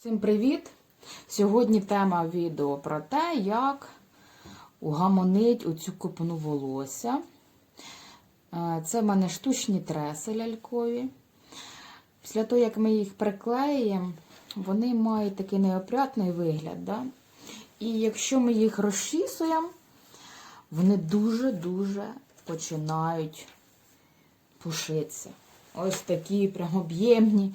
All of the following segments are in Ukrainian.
Всім привіт! Сьогодні тема відео про те, як угамонить оцю копну волосся. Е, Це в мене штучні треси лялькові. Після того, як ми їх приклеїмо, вони мають такий неопрятний вигляд. Да? І якщо ми їх розчісуємо, вони дуже-дуже починають пушитися. Ось такі прям об'ємні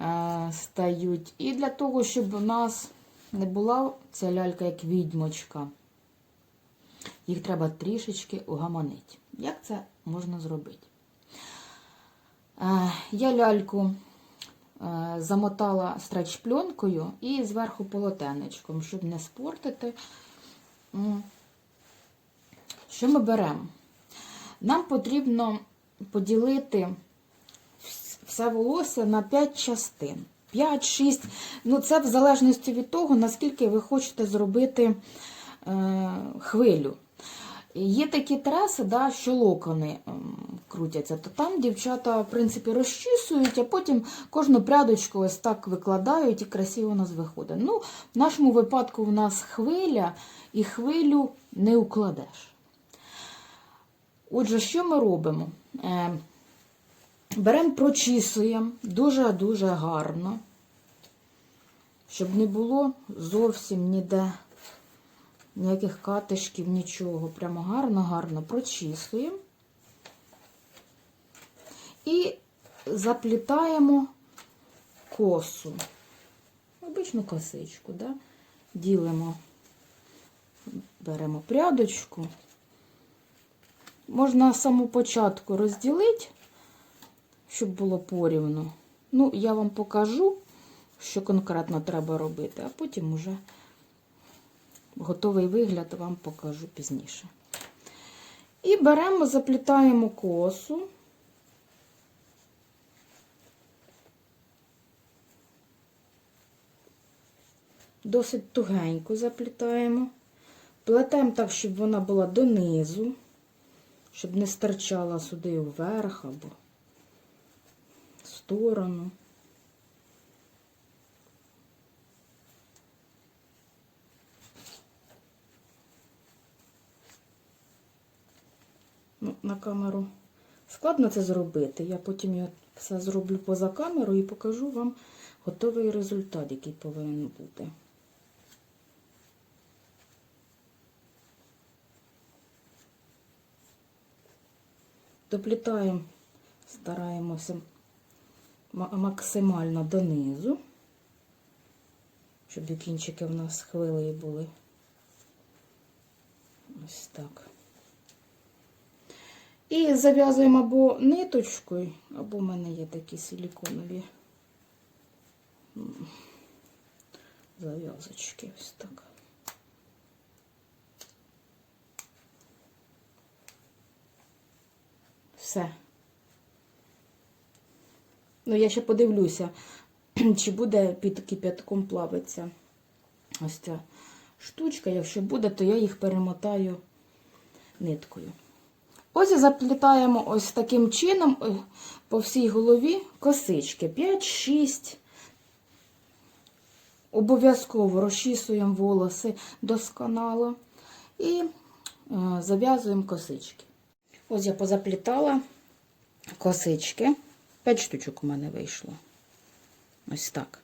е, стають. І для того, щоб у нас не була ця лялька як відьмочка, їх треба трішечки угамонити. Як це можна зробити? Е, я ляльку е, замотала стреч-пленкою і зверху полотенечком, щоб не спортити. Що ми беремо? Нам потрібно поділити все волосся на 5 частин. 5-6. Ну, це в залежності від того, наскільки ви хочете зробити е, хвилю. Є такі треси, да, що локони ем, крутяться, то там дівчата, в принципі, розчісують, а потім кожну прядочку ось так викладають і красиво у нас виходить. Ну, в нашому випадку у нас хвиля, і хвилю не укладеш. Отже, що ми робимо? Беремо, прочісуємо дуже-дуже гарно, щоб не було зовсім ніде ніяких катишків, нічого. Прямо гарно-гарно прочісуємо і заплітаємо косу. Обичну косичку, да? ділимо, беремо прядочку. Можна самого початку розділити, щоб було порівну. Ну, я вам покажу, що конкретно треба робити, а потім уже готовий вигляд вам покажу пізніше. І беремо, заплітаємо косу. Досить тугенько заплітаємо. Плетемо так, щоб вона була донизу щоб не стирчала сюди вверх або сторону. Ну, На камеру складно це зробити. Я потім я все зроблю поза камерою і покажу вам готовий результат, який повинен бути. Доплітаємо, стараємося максимально донизу, щоб і кінчики в нас хвилеї були. Ось так. І зав'язуємо або ниточкою, або в мене є такі силіконові зав'язочки. Ось так. Все. Ну, я ще подивлюся, чи буде під кип'ятком плавиться ось ця штучка. Якщо буде, то я їх перемотаю ниткою. Ось заплітаємо ось таким чином по всій голові косички. 5-6. Обов'язково розчісуємо волоси досконало і е, зав'язуємо косички. Ось я позаплітала косички. П'ять штучок у мене вийшло. Ось так.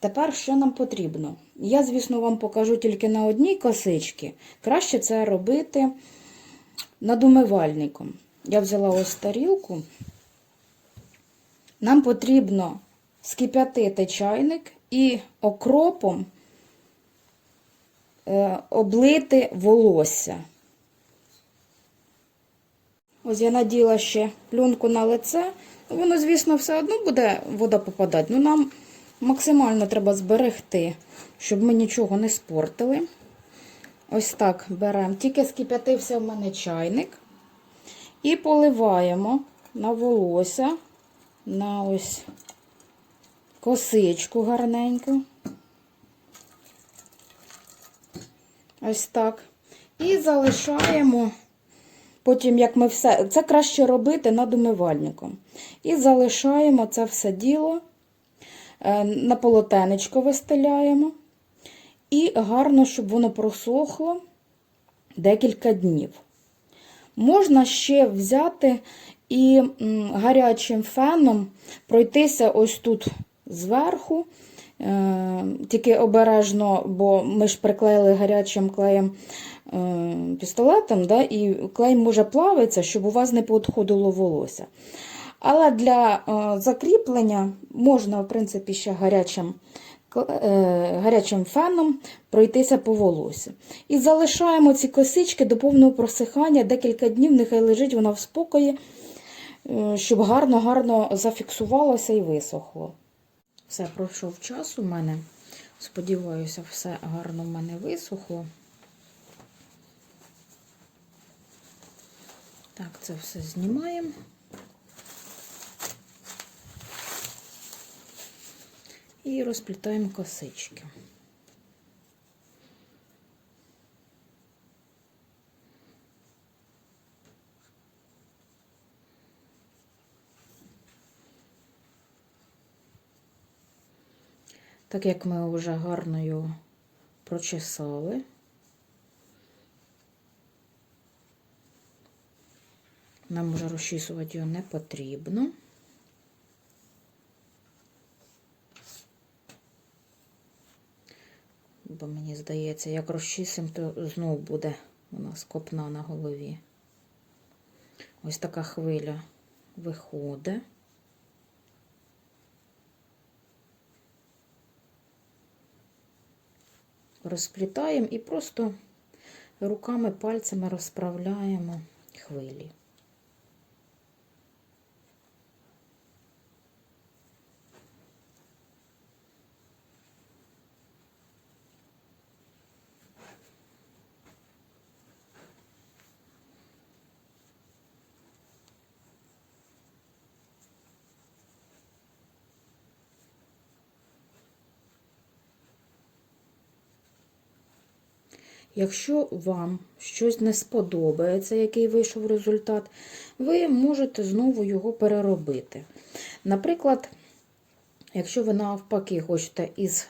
Тепер що нам потрібно? Я, звісно, вам покажу тільки на одній косичці. Краще це робити над умивальником. Я взяла ось тарілку. Нам потрібно скип'ятити чайник і окропом Е, облити волосся. Ось я наділа ще пленку на лице. Воно, звісно, все одно буде вода попадати, але нам максимально треба зберегти, щоб ми нічого не спортили. Ось так беремо. Тільки скип'ятився в мене чайник. І поливаємо на волосся, на ось косичку гарненьку. Ось так. І залишаємо Потім, як ми все, це краще робити над умивальником. І залишаємо це все діло, е, на полотенечко вистеляємо. І гарно, щоб воно просохло декілька днів. Можна ще взяти і гарячим феном пройтися ось тут зверху. Е, Тільки обережно, бо ми ж приклеїли гарячим клеєм е, пістолетом, да, і клей може плавитися, щоб у вас не підходило волосся. Але для е, закріплення можна, в принципі, ще гарячим, гарячим феном пройтися по волосю. І залишаємо ці косички до повного просихання декілька днів, нехай лежить вона в спокої, щоб гарно-гарно зафіксувалося і висохло. Все, пройшов час у мене. Сподіваюся, все гарно в мене висохло. Так, це все знімаємо. І розплітаємо косички. Так як ми вже гарно його прочесали, нам вже розчісувати його не потрібно. Бо мені здається, як розчісимо, то знову буде у нас копна на голові. Ось така хвиля виходить. Розплітаємо і просто руками, пальцями розправляємо хвилі. Якщо вам щось не сподобається, який вийшов результат, ви можете знову його переробити. Наприклад, якщо ви навпаки хочете із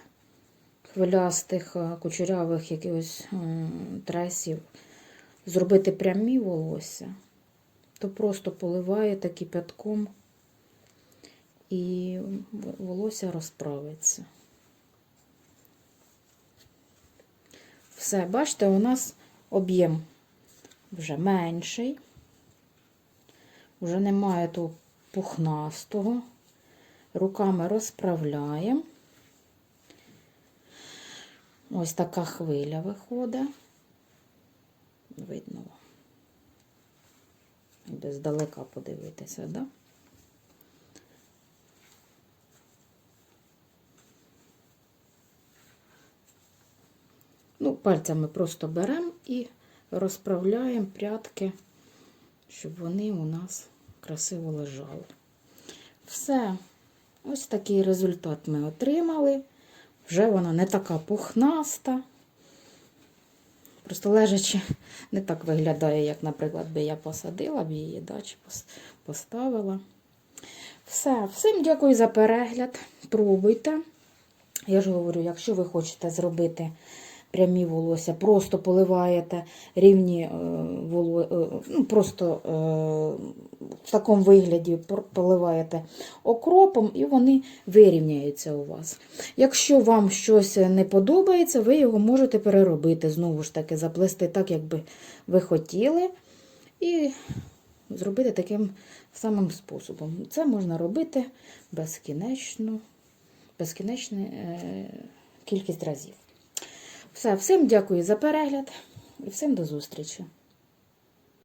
хвилястих е, кучерявих якихось м, тресів зробити прямі волосся, то просто поливаєте кипятком і волосся розправиться. Все, бачите, у нас об'єм вже менший, вже немає того пухнастого. Руками розправляємо. Ось така хвиля виходить. Видно. Де здалека подивитися, да? Ну, пальцями просто беремо і розправляємо прядки, щоб вони у нас красиво лежали. Все, ось такий результат ми отримали. Вже вона не така пухнаста. Просто лежачи, не так виглядає, як, наприклад, би я посадила б її, да, чи поставила. Все, всім дякую за перегляд. Пробуйте. Я ж говорю, якщо ви хочете зробити прямі волосся, просто поливаєте рівні е, е, ну, просто е, в такому вигляді поливаєте окропом, і вони вирівняються у вас. Якщо вам щось не подобається, ви його можете переробити, знову ж таки, заплести так, як би ви хотіли, і зробити таким самим способом. Це можна робити безкінечно, безкінечну кількість разів. Все, всім дякую за перегляд і всім до зустрічі!